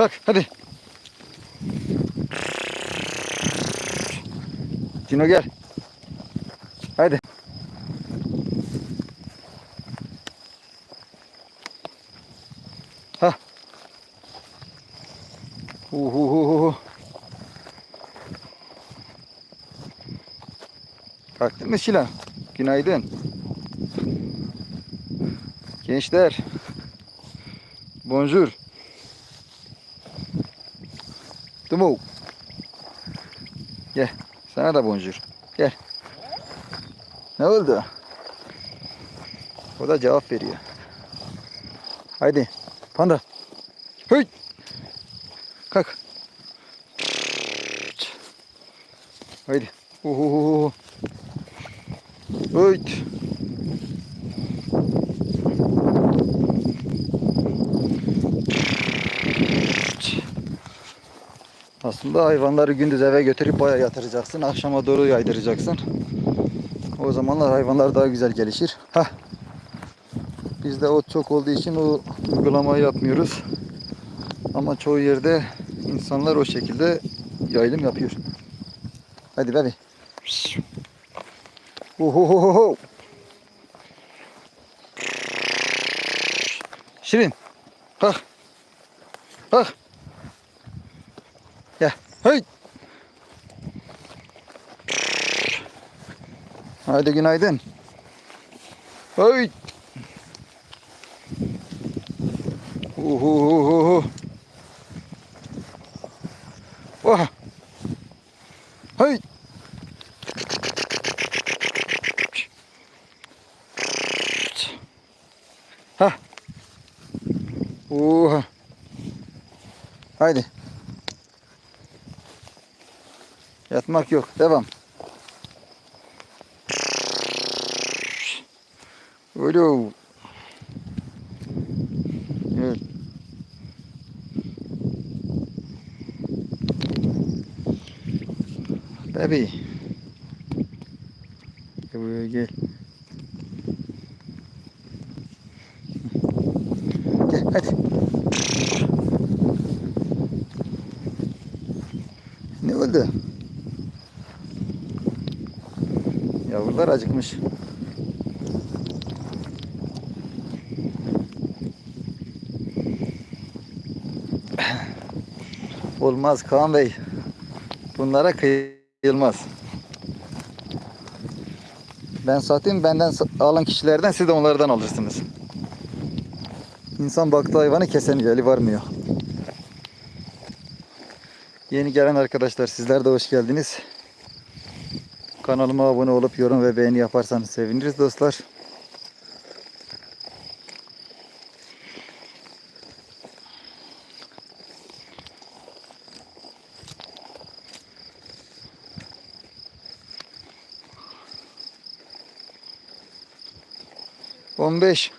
Kalk hadi. Cino gel. Haydi. Ha. Hu hu hu hu. Kalktın mı Şila? Günaydın. Gençler. Bonjour. Dumu. Gel. Sana da bonjour. Gel. Ne oldu? O da cevap veriyor. Haydi. Panda. Hey. Kalk. Haydi. Uhuhu. Haydi. Aslında hayvanları gündüz eve götürüp boya yatıracaksın. Akşama doğru yaydıracaksın. O zamanlar hayvanlar daha güzel gelişir. Hah. Bizde ot çok olduğu için o uygulamayı yapmıyoruz. Ama çoğu yerde insanlar o şekilde yayılım yapıyor. Hadi bebi. Ohohoho. Şirin. Kalk. Kalk. Gel. Hey. Haydi günaydın. Hey. Uhuhuhu. Oh. Hey. Ha. Uh. Haydi. Yatmak yok. Devam. Ulu. Evet. Baby. Gel buraya gel. Gel hadi. Ne oldu? Yavrular acıkmış. Olmaz Kaan Bey. Bunlara kıyılmaz. Ben satayım benden alan kişilerden siz de onlardan alırsınız. İnsan baktığı hayvanı kesemiyor, eli varmıyor. Yeni gelen arkadaşlar sizler de hoş geldiniz. Kanalıma abone olup yorum ve beğeni yaparsanız seviniriz dostlar. On beş.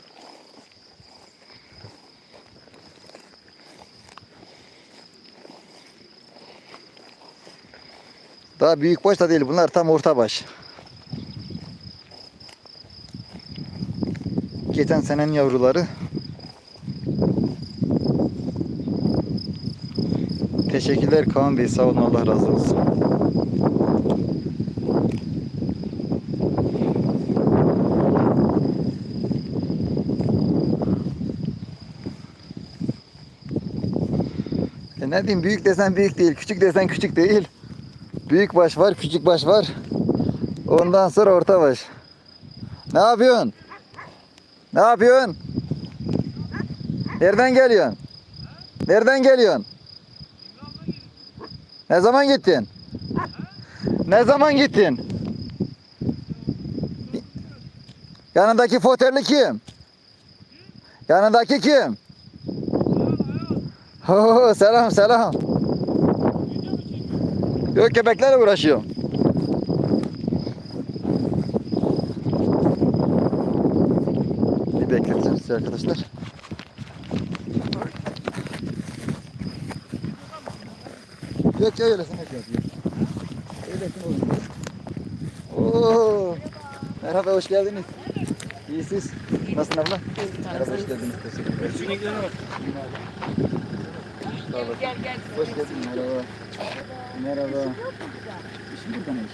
Daha büyük baş da değil bunlar tam orta baş. Geçen senenin yavruları. Teşekkürler Kaan Bey sağ olun Allah razı olsun. E ne diyeyim büyük desen büyük değil, küçük desen küçük değil. Büyük baş var, küçük baş var. Ondan sonra orta baş. Ne yapıyorsun? Ne yapıyorsun? Nereden geliyorsun? Nereden geliyorsun? Ne zaman gittin? Ne zaman gittin? Yanındaki foterli kim? Yanındaki kim? Oo, selam selam. Yok köpeklerle uğraşıyorum. Bir bekleteceğim sizi arkadaşlar. Yok ya öylesine yapıyor. Öylesine oluyor. Oo. Merhaba hoş geldiniz. İyi siz. Nasılsın abla? Merhaba hoş geldiniz. Teşekkür ederim. Hoş geldin. Merhaba. Merhaba. İşin burada iş?